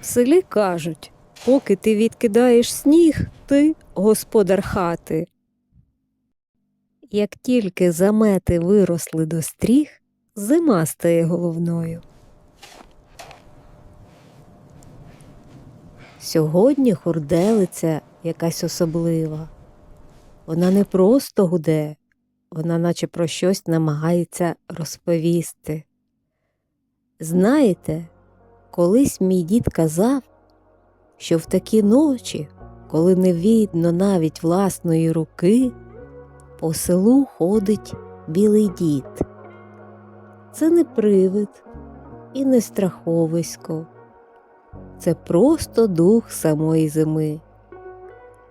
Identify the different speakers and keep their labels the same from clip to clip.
Speaker 1: селі кажуть, поки ти відкидаєш сніг, ти господар хати. Як тільки замети виросли до стріх, зима стає головною. Сьогодні хурделиця якась особлива. Вона не просто гуде, вона наче про щось намагається розповісти. Знаєте, колись мій дід казав, що в такі ночі, коли не видно навіть власної руки, по селу ходить білий дід. Це не привид і не страховисько, це просто дух самої зими.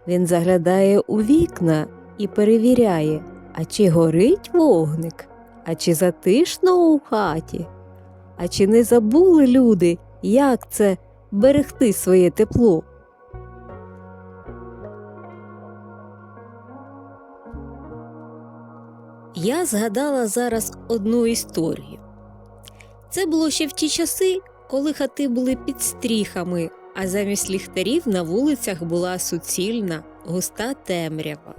Speaker 1: Він заглядає у вікна і перевіряє, а чи горить вогник, а чи затишно у хаті, а чи не забули люди, як це берегти своє тепло. Я згадала зараз одну історію. Це було ще в ті часи, коли хати були під стріхами, а замість ліхтарів на вулицях була суцільна, густа темрява.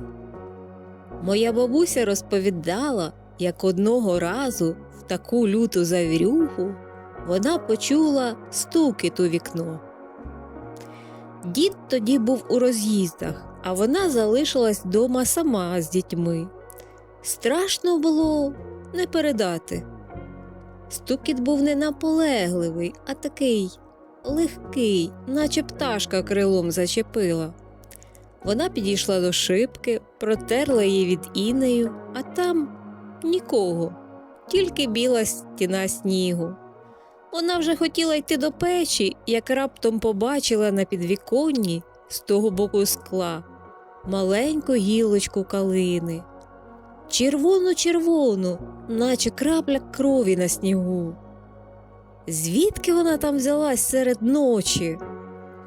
Speaker 1: Моя бабуся розповідала, як одного разу в таку люту завірюху вона почула стукіт у вікно. Дід тоді був у роз'їздах, а вона залишилась вдома сама з дітьми. Страшно було не передати. Стукіт був не наполегливий, а такий легкий, наче пташка крилом зачепила. Вона підійшла до шибки, протерла її від інею, а там нікого, тільки біла стіна снігу. Вона вже хотіла йти до печі, як раптом побачила на підвіконні з того боку скла маленьку гілочку калини. Червону-червону, наче крапля крові на снігу. Звідки вона там взялась серед ночі?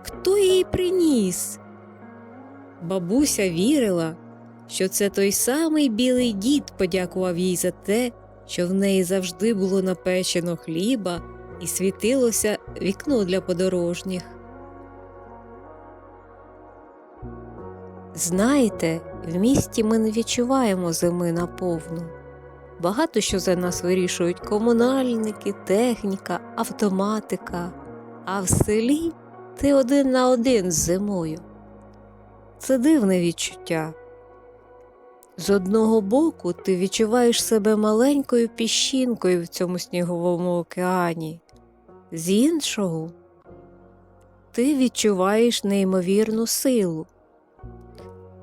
Speaker 1: Хто її приніс? Бабуся вірила, що це той самий білий дід подякував їй за те, що в неї завжди було напечено хліба і світилося вікно для подорожніх. Знаєте, в місті ми не відчуваємо зими наповну. Багато що за нас вирішують комунальники, техніка, автоматика, а в селі ти один на один з зимою. Це дивне відчуття. З одного боку ти відчуваєш себе маленькою піщинкою в цьому сніговому океані, з іншого. Ти відчуваєш неймовірну силу,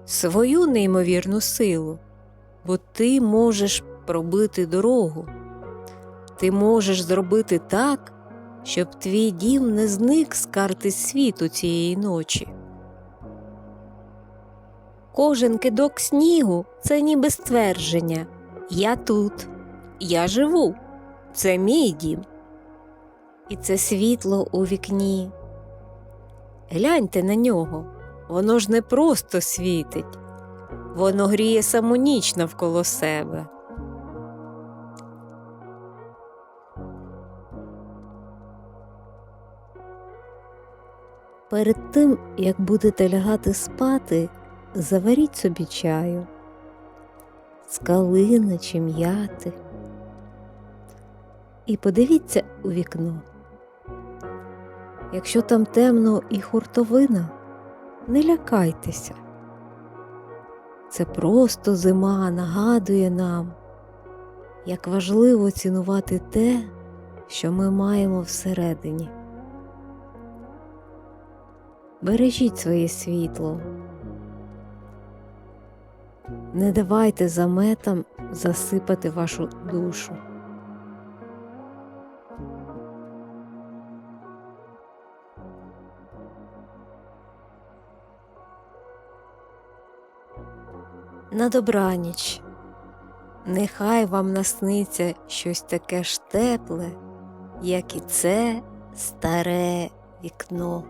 Speaker 1: свою неймовірну силу, бо ти можеш пробити дорогу, ти можеш зробити так, щоб твій дім не зник з карти світу цієї ночі. Кожен кидок снігу це ніби ствердження. Я тут, я живу, це мій дім. І це світло у вікні. Гляньте на нього, воно ж не просто світить, воно гріє саму ніч навколо себе. Перед тим, як будете лягати спати, заваріть собі чаю, з чи м'яти. І подивіться у вікно. Якщо там темно і хуртовина, не лякайтеся. Це просто зима нагадує нам, як важливо цінувати те, що ми маємо всередині. Бережіть своє світло. Не давайте заметам засипати вашу душу. На добраніч. Нехай вам насниться щось таке ж тепле, як і це старе вікно.